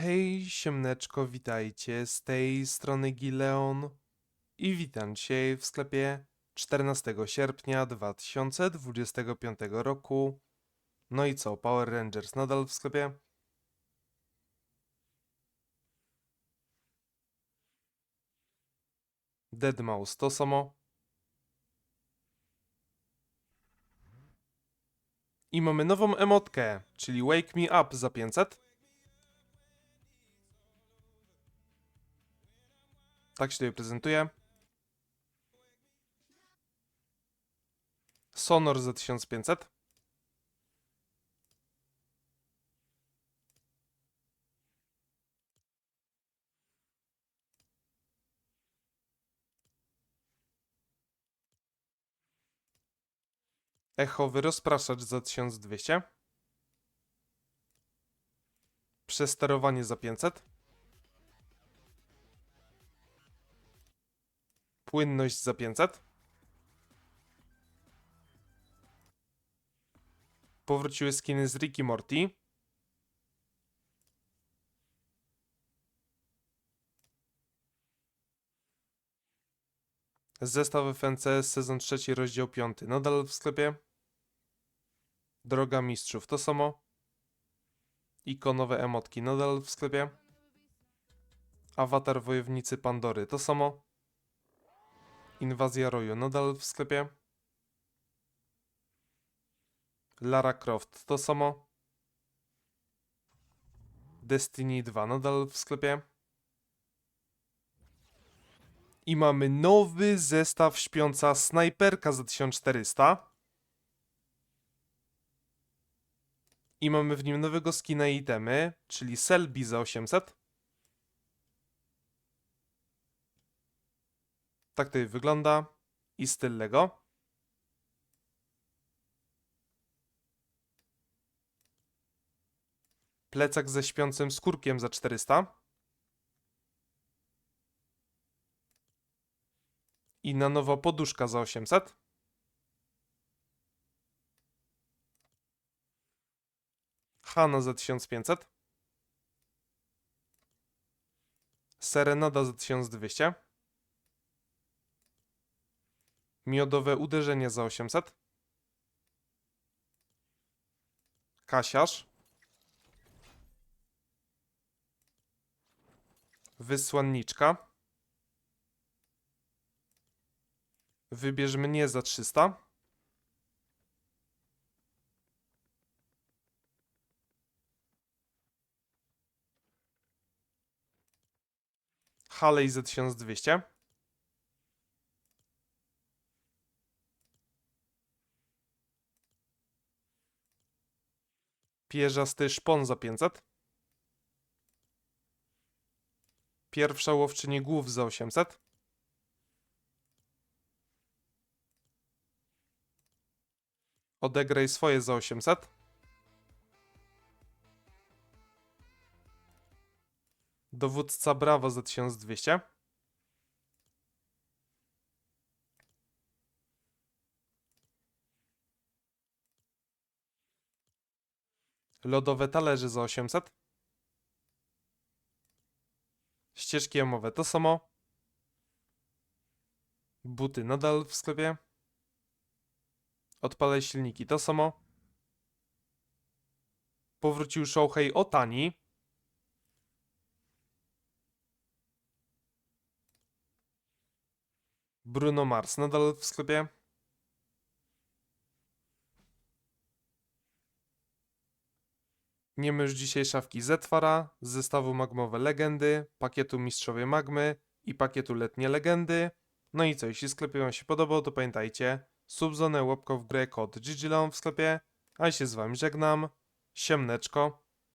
Hej, siemneczko, witajcie. Z tej strony Gileon i witam dzisiaj w sklepie 14 sierpnia 2025 roku. No i co, Power Rangers nadal w sklepie? Deadmau5 to samo. I mamy nową emotkę, czyli Wake Me Up za 500. Tak się tutaj prezentuje. Sonor za 1500. Echowy rozpraszacz za 1200. Przesterowanie za 500. Płynność za 500. Powróciły skiny z Ricky Morty. Zestaw FNC sezon trzeci, rozdział 5. Nadal w sklepie. Droga Mistrzów to samo. Ikonowe emotki nadal w sklepie. Awatar Wojownicy Pandory to samo. Inwazja Roju nadal w sklepie. Lara Croft to samo. Destiny 2 nadal w sklepie. I mamy nowy zestaw śpiąca snajperka za 1400. I mamy w nim nowego skina i itemy, czyli Selby za 800. Tak tutaj wygląda. I styl Lego. Plecak ze śpiącym skórkiem za 400. I na nowo poduszka za 800. Hana za 1500. Serenada za 1200. Miodowe uderzenie za 800. Kasiarz. Wysłanniczka. Wybierz mnie za 300. Halej za 1200. Pierzasty szpon za 500. Pierwsza łowczyni głów za 800. Odegraj swoje za 800. Dowódca Brawo za 1200. Lodowe talerze za 800. Ścieżki jamowe to samo. Buty nadal w sklepie. Odpalaj silniki to samo. Powrócił Shohei Otani. Bruno Mars nadal w sklepie. Nie już dzisiaj szafki Zetwara, z zestawu Magmowe Legendy, pakietu Mistrzowie Magmy i pakietu Letnie Legendy. No i co, jeśli sklep Wam się podobał, to pamiętajcie, subzonę łapką w grę kod GGLON w sklepie, a ja się z Wami żegnam. Siemneczko.